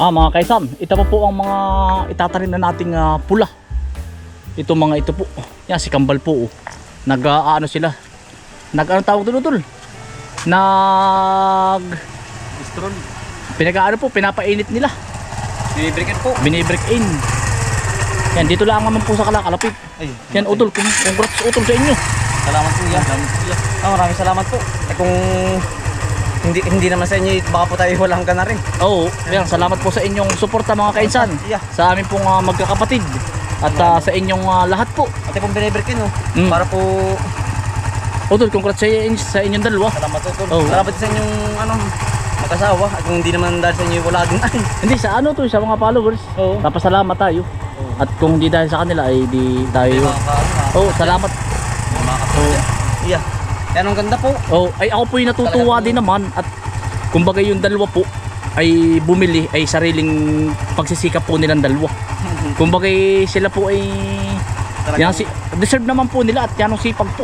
Ah, mga kaisan, ito pa po ang mga itatanim na nating ah, pula. Ito mga ito po. Yan, si Kambal po. Oh. Nag, ano sila? Nag, ano tawag doon, Utol? Nag, Strong. pinag-ano po, pinapainit nila. Binibrikan po. Binibreak in. Yan, dito lang naman po sa kalakalapit. Ay, Yan, Utol, kung- congrats Utol sa inyo. Salamat po yan. Salamat po yan. Ah, maraming salamat po. Eh kung hindi hindi naman sa inyo, baka po tayo walang ka na rin. Oo, yan, salamat po sa inyong suporta mga kainsan. Yeah. Sa amin pong ah, magkakapatid. At ah, sa inyong ah, lahat po. Ate pong binibrikan, no? Mm. Para po, Utol, congrats sa, inyo, sa inyong dalawa. salamat po. tol. Oo. Salamat sa inyong, ano, mag-asawa. At kung hindi naman dahil sa inyo, wala din ay. Hindi, sa ano to, sa mga followers. Oo. Napasalamat tayo. At kung hindi dahil sa kanila, ay di tayo. Oo, salamat. mga kapatid. Yeah. Yan ang ganda po. Oh, ay ako po yung natutuwa Talagang- din naman at kumbaga yung dalawa po ay bumili ay sariling pagsisikap po nilang dalawa. Kumbaga sila po ay yan si deserve naman po nila at yan ang sipag po.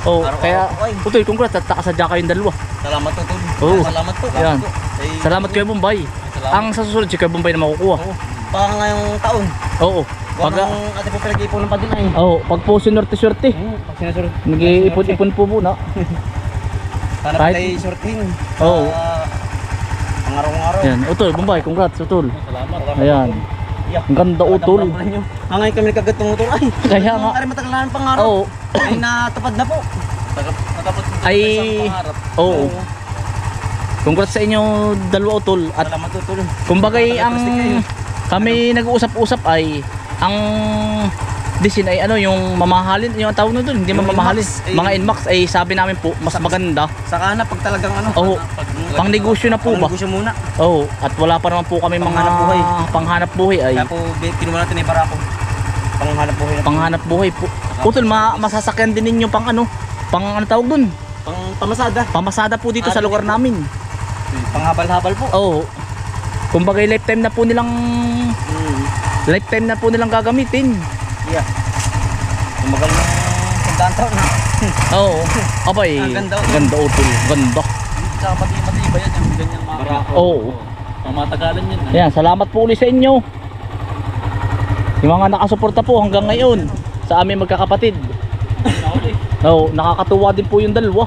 Oh, Araw-araw kaya po ay. Utoy, congrats at nakasadya kayong dalawa. Salamat po, tol. Oo. Salamat po. Yan. po. Ay, Salamat kayo Bombay. Salamat. Ang sa susunod si Kuya Bombay na makukuha. Oo. Baka ngayong taon. Oo. Pag Pag ang ate po pinag-ipunan pa din ay. Oh, pag po sinurte-surte, Oo, pag sinasurot. nag-iipon-ipon po muna. Sana Kahit- tayo sorting. Oo. Uh, pangaraw-araw. Yan, Utol, Bombay, congrats Utol. Salamat. Ayan. Yeah. Ang ganda Utol. Ah, ngayon kami nagkagat ng motor. Ay, Kaya nga. Ay, matagal na ang pangarap. Oo. Ay, natupad na po. Natapos Ay- Oo. Congrats sa inyo dalawa Utol. At Salamat po, tol. kumbaga Talaga ang kami nag-uusap-usap ay ang disin ay ano yung mamahalin yung tawag na doon hindi Yung mamahalin Inmax mga inmax ay sabi namin po mas maganda Saka na, pag talagang ano. Oo. pag, pang negosyo na po ba Pang negosyo muna. oh at wala pa naman po kami mga Panghanap buhay. panghanap buhay ay Kaya po, kinuha natin ay barako. Panghanap buhay na. panghanap buhay po utol ma masasakyan din ninyo pang ano pang ano tawag doon Pang pamasada. pamasada po dito Ah, sa lugar po. namin Panghabal-habal po. oh kumbaga lifetime na po nilang Mm. Lifetime na po nilang gagamitin Yeah. Tumagal ng sandaan taon na. Oo. Abay. Ang ganda, oh. Ganda utol. Ganda. Tsaka pati matibay yan, yung ganyan mga barako. Oo. Pamatagalan yun. Ayan, salamat po ulit sa inyo. Yung mga nakasuporta po hanggang ngayon sa aming magkakapatid. Oo, nakakatuwa din po yung dalawa.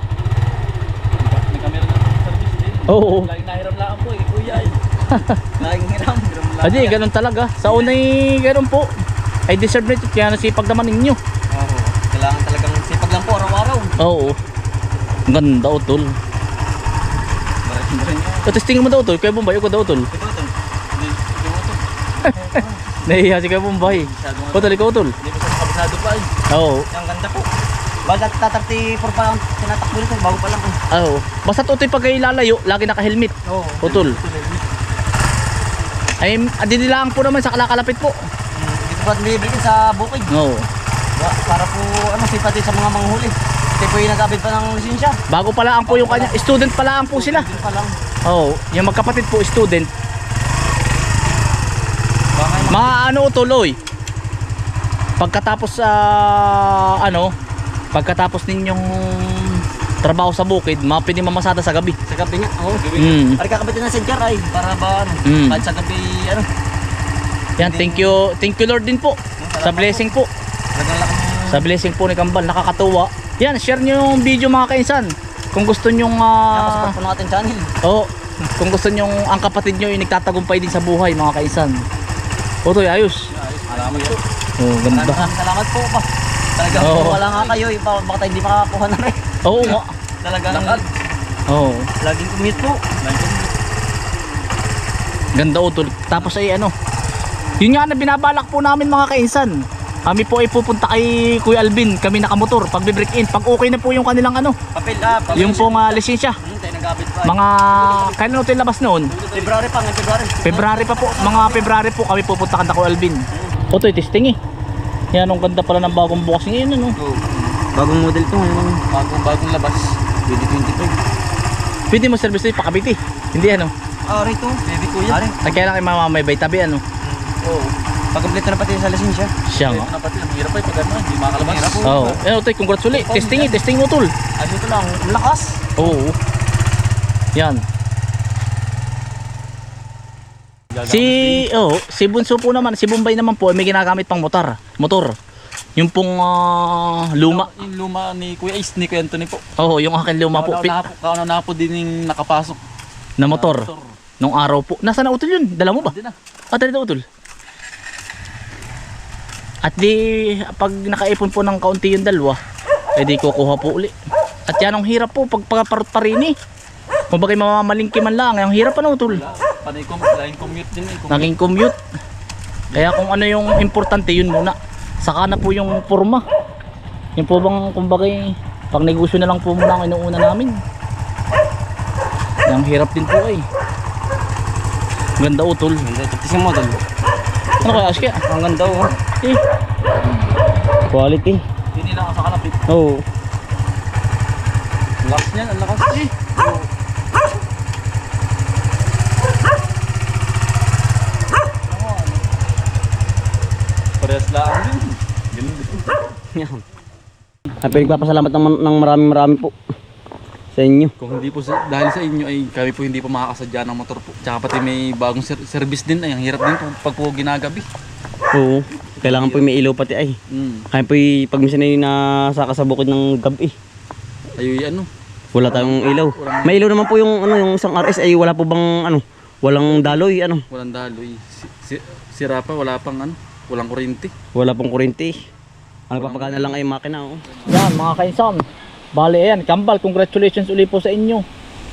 May camera na service din. Oo. Laging nahiram lang po eh, kuya eh. Laging hiram. Hiram Adi, ganun talaga. Sa unay ganun po. Ay deserve nito kaya nasipag naman ninyo. Oo. Kailangan talagang sipag lang po araw-araw. Oo. Ang Ganda utol. Yun. Tapos tingin mo daw utol. Kaya Bombay ko daw utol. Ito ito. Hindi hindi mo ito. Nahihiya si Kaya Bombay. Masyado nga. Utol, ikaw utol. Hindi pa sa kabisado pa eh. Oo. Ang ganda po. Baga tatarti pa ang tinatakbo nito. Bago pa lang eh. Oo. Basta utoy pag kayo lalayo, lagi naka-helmet. Oo. Utol. Ay, adinilaan po naman sa kalakalapit po. Mm, Dito pa nilibigin sa bukid. Oo. Wa- Para po ano sipati sa mga manghuli. Ito po yung nagkabit pa ng lisensya. Bago pala ang po yung kanya, student pala ang po sila. Yun pa lang. Oo, yung magkapatid po student. Baka yung Mga ano tuloy. Pagkatapos sa ano, pagkatapos ninyong trabaho sa bukid, mga pwede mamasada sa gabi. sa gabi nga. Oo. Mm. Ari kakabit na sa ay para ba ano. Mm. Kahit sa gabi ano. Yan, thank you, thank you Lord din po. Sa blessing po. Sa blessing po ni Kambal, nakakatuwa. Yan, share nyo yung video mga kainsan. Kung gusto nyo ah, Tapos po ng ating channel. Oo. kung gusto nyo ang kapatid nyo ay nagtatagumpay din sa buhay mga kaisan. Otoy, ayos. Salamat po. Oh, ganda. salamat po pa. Talagang Oo. wala nga kayo. Baka tayo hindi makakakuha na rin. Oo nga. Talagang Oo. laging commute po. Laging. Ganda utol. Tapos ay ano. Yun nga na binabalak po namin mga kainsan. Kami po ay pupunta kay Kuya Alvin. Kami nakamotor. Pag break in. Pag okay na po yung kanilang ano. Papel ah. papel. Yung pong ah, lisensya. Hmm, pa. Mga kailan natin labas noon? February pa, ngayon February. February pa po. Mga February po kami pupunta kanta Kuya Alvin. Otoy, testing eh. Yan ang ganda pala ng bagong bukas ngayon ano. Oo. Bagong model to ngayon. Bagong bagong labas. 2025. Pwede mo service ito pakabiti. Hindi ano. Ah, rito. Baby kuya. Ari. Ay, kaya lang kay mama may bay tabi ano. Oo. Pag-complete na pati sa lisensya. Siya nga. na pati. Ang hirap eh. Pag ano, hindi makalabas. Po. Oo. Oh. Eh, Otoy, congrats ulit. Testing eh. Testing mo tol. Ay, dito lang. Ang lakas. Oo. Yan. Si, oh, si Bunso po naman, si Bombay naman po, may ginagamit pang motor. Motor. Yung pong ah, luma. Yung luma ni Kuya Is, ni Kuya Anthony po. Oo, yung akin luma po. Kauna pi- na po, kauna na po din yung nakapasok. na motor. Nung araw po. Nasaan na utol yun? Dala mo ba? Hindi na. Ah, dali na utol. At di, pag nakaipon po ng kaunti yung dalawa, eh di kukuha po uli. At yan ang hirap po pag pagparot pa rin eh. Kung bakit mamamalingki man lang, ang hirap pa na utol. Wala. Panay com line commute din eh. Commute. Naging commute. Kaya kung ano yung importante yun muna. Saka na po yung forma. Yung po bang kumbaga pang negosyo na lang po muna ang inuuna namin. Ang hirap din po eh. Ganda utol. Ganda. Tingnan mo tol. Ano kaya Aske? Ang ganda oh. Eh. Quality. Hindi nila sa kalapit. Oo. Ang lakas niyan, ang lakas. Eh. Parehas lang din. Yan. Ay, pinagpapasalamat ng, ng maraming marami po sa inyo. Kung hindi po sa, dahil sa inyo ay kami po hindi po makakasadya ng motor po. Tsaka pati may bagong ser- service din ay ang hirap din po pag po ginagabi. Oo. Kailangan po may ilaw pati ay. Mm. Kaya po pag minsan ay nasaka sa bukid ng gabi. Ay ano, Wala tayong ilaw. May ilaw naman po yung ano yung isang RS ay wala po bang ano, walang daloy ano, walang daloy. Si, si, sira pa, wala pang ano, walang kuryente. wala pong kuryente. Ang papagana lang ay makina oh. Yan mga kainsan. Bale yan, Kambal, congratulations uli po sa inyo.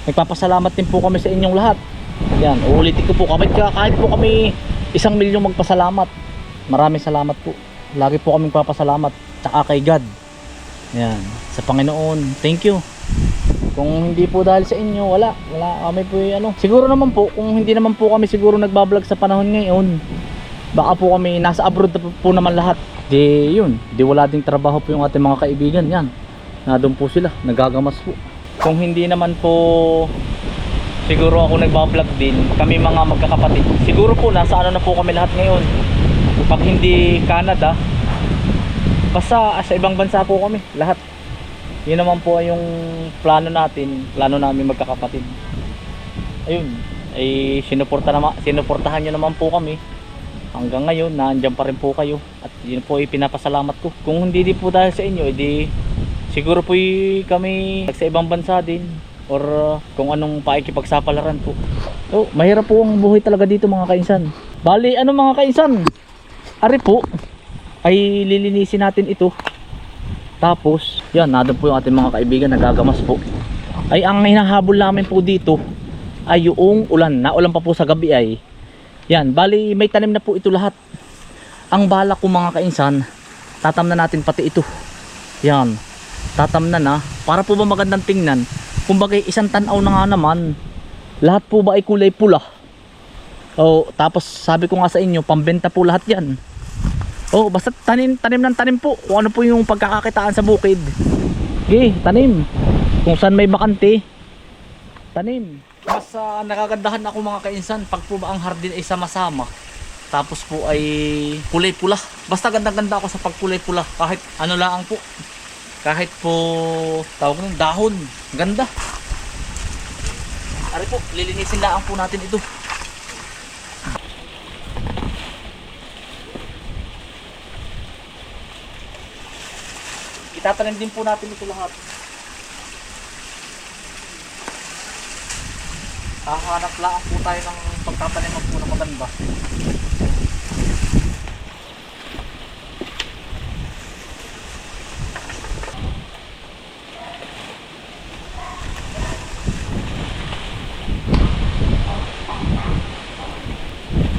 Nagpapasalamat din po kami sa inyong lahat. Yan, uulitin ko po kahit, kahit po kami isang milyong magpasalamat. Maraming salamat po. Lagi po kaming papasalamat. Tsaka kay God. Yan, sa Panginoon. Thank you. Kung hindi po dahil sa inyo, wala. Wala kami po yung ano. Siguro naman po, kung hindi naman po kami siguro nagbablog sa panahon ngayon, baka po kami nasa abroad po, naman lahat. Di yun, di wala ding trabaho po yung ating mga kaibigan. Yan, na doon po sila, nagagamas po. Kung hindi naman po siguro ako nagbablog din, kami mga magkakapatid. Siguro po nasa ano na po kami lahat ngayon. Pag hindi Canada, basta sa ibang bansa po kami, lahat. Yun naman po yung plano natin, plano namin magkakapatid. Ayun, ay sinuporta naman, sinuportahan nyo naman po kami hanggang ngayon nandiyan pa rin po kayo. At yun po ay pinapasalamat ko. Kung hindi di po dahil sa inyo edi siguro po kami sa ibang bansa din. Or uh, kung anong pakikipagsapalaran po. Oh, mahirap po ang buhay talaga dito mga kainsan. Bali ano mga kainsan? Ari po ay lilinisin natin ito. Tapos yan nandun po yung ating mga kaibigan nagagamas po. Ay ang hinahabol namin po dito ay yung ulan naulan pa po sa gabi ay yan, bali may tanim na po ito lahat. Ang bala ko mga kainsan, tatamnan natin pati ito. Yan, tatamnan na. Para po ba magandang tingnan? Kumbaga isang tanaw na nga naman, lahat po ba ay kulay pula? O, tapos sabi ko nga sa inyo, pambenta po lahat yan. Oh, basta tanim, tanim ng tanim po. Kung ano po yung pagkakakitaan sa bukid. Okay, tanim. Kung saan may bakante, tanim. Mas ah, nakagandahan ako mga kainsan pag po ba ang hardin ay sama-sama. Tapos po ay kulay pula. Basta ganda-ganda ako sa pagkulay pula. Kahit ano lang po. Kahit po tawag ng dahon. Ganda. Ari po, lilinisin lang po natin ito. Itatanim din po natin ito lahat. Hahanap lang po tayo ng pagtatanim po ng maganda.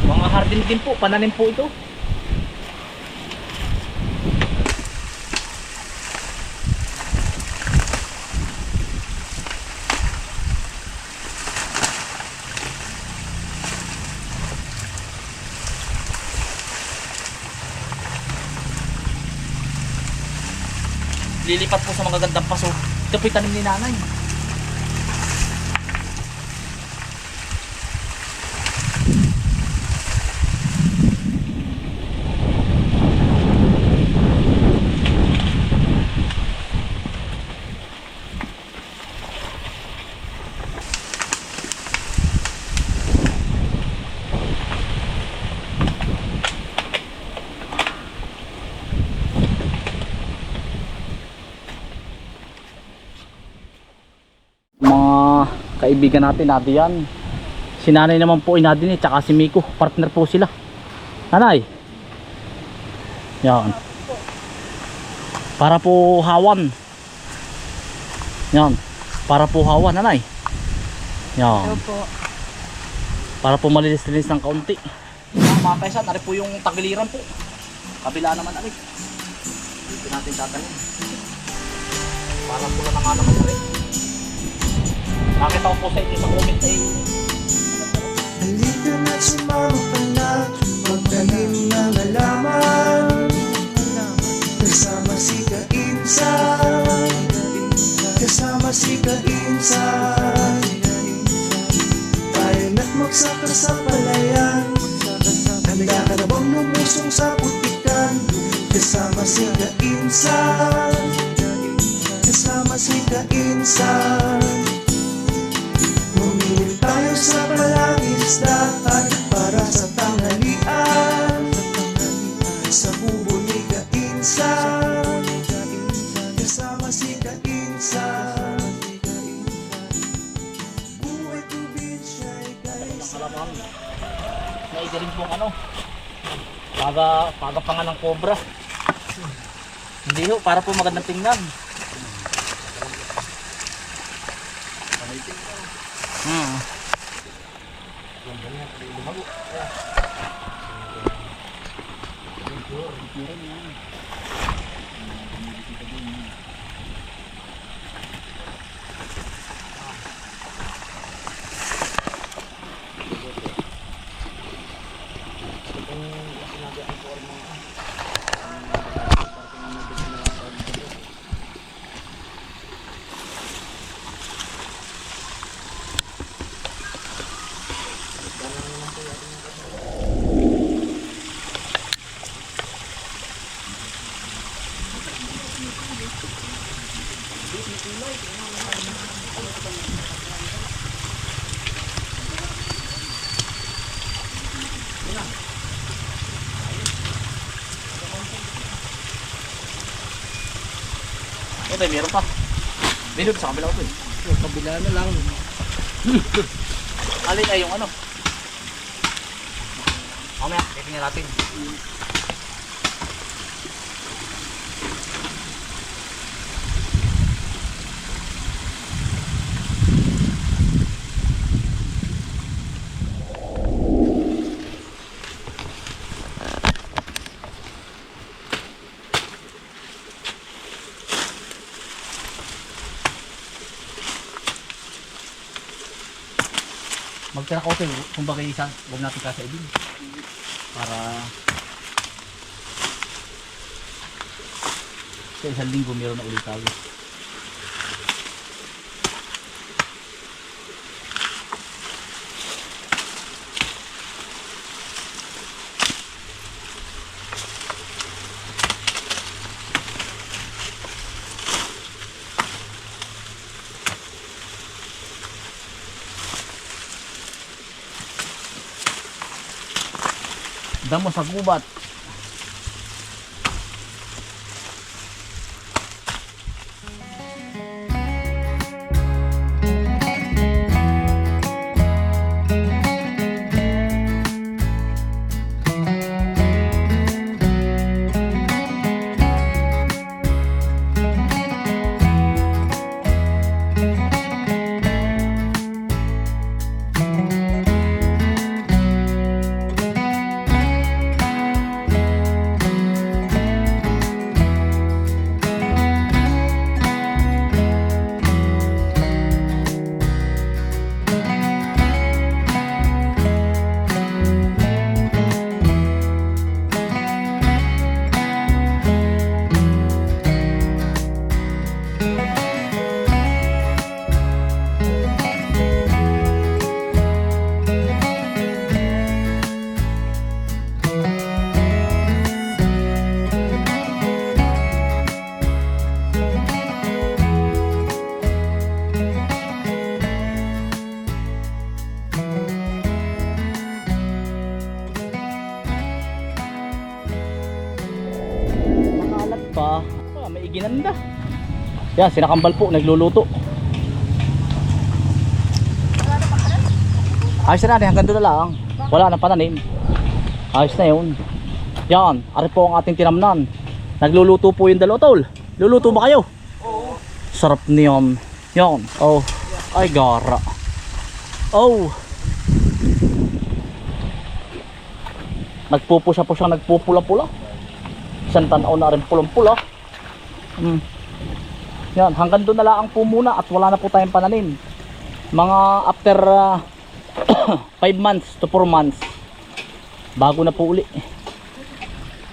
Mga hardin din po, pananim po ito. Lilipat po sa mga gandang paso. Ito po tanim ni nanay. Kaibigan natin, Nadian. Si nanay naman po ay Nadine, tsaka si Miko. Partner po sila. Nanay. Yan. Para po hawan. Yan. Para po hawan, nanay. Yan. Opo. Para po malinis-linis ng kaunti. Mga mga kaisan, ari po yung tagiliran po. Kabila naman ari. Dito natin tatanong. Para po na nga naman ari. Nakita ko po sa inyo sa comment ay Halika na't sumama ka na. Magtanim ng halaman Kasama si Kainsan. Kasama si Kainsan. Tayo na't magsaka sa palayan. Handa ka na bang lumusong sa putikan Kasama si Kainsan. Kasama si Kainsan Sa palangisdaan Para sa tanghalian Sa bubo ni Kainsan Kasama si Kainsan Buhay ng kaisa halaman. Naiga rin pong ano. Paga, pagapangan ng cobra. Hindi ho, para po magandang tingnan. Hmm. Lumago. Thank you. Thank you. Ito, meron pa. Bilog sa kabila ko eh. Yung kabila na lang. Alin ay yung ano? Mamaya, titingnan natin. Magtira ko tayo, bakit isa, huwag natin kasaibin. Para sa isang linggo meron na ulit tayo. Damo sa gubat. Yan, sinakambal po, nagluluto. Ayos na hanggang doon na lang. Wala na pananim. Ayos na yun. Yan, ari po ang ating tinamnan. Nagluluto po yung dalawa tol. Luluto ba kayo? Oo. Sarap niyan. Yan. Oh. Ay gara. Oh. Nagpupusa po siya, nagpupula-pula. Isang tanaw na rin pulang-pula. Hmm. Yan, hanggang doon na lang po muna at wala na po tayong pananim. Mga after 5 months to 4 months bago na po uli.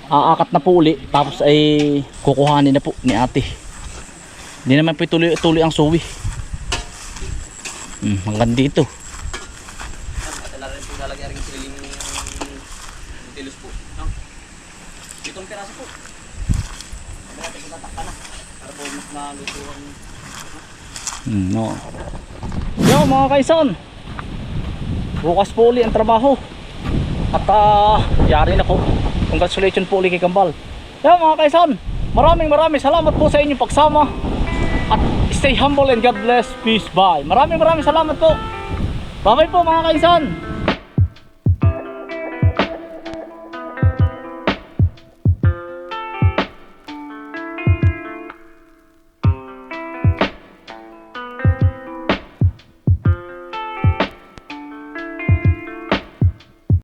Aakat na po uli tapos ay kukuhanin na po ni ate. Hindi naman po tuloy-tuloy ang suwi. Hmm, hanggang dito. At wala rin po lalagyan rin sililing tilos po. No? Itong piraso po. Sabi natin kung tatakpa na. Ang Hmm, no. Yo mga kaisan. Bukas po uli ang trabaho. At ah, yari na po. Congratulations po uli kay Kambal. Yo mga kaisan. Maraming maraming salamat po sa inyong pagsama. At stay humble and God bless. Peace. Bye. Maraming maraming salamat po. Bye bye po mga kaisan.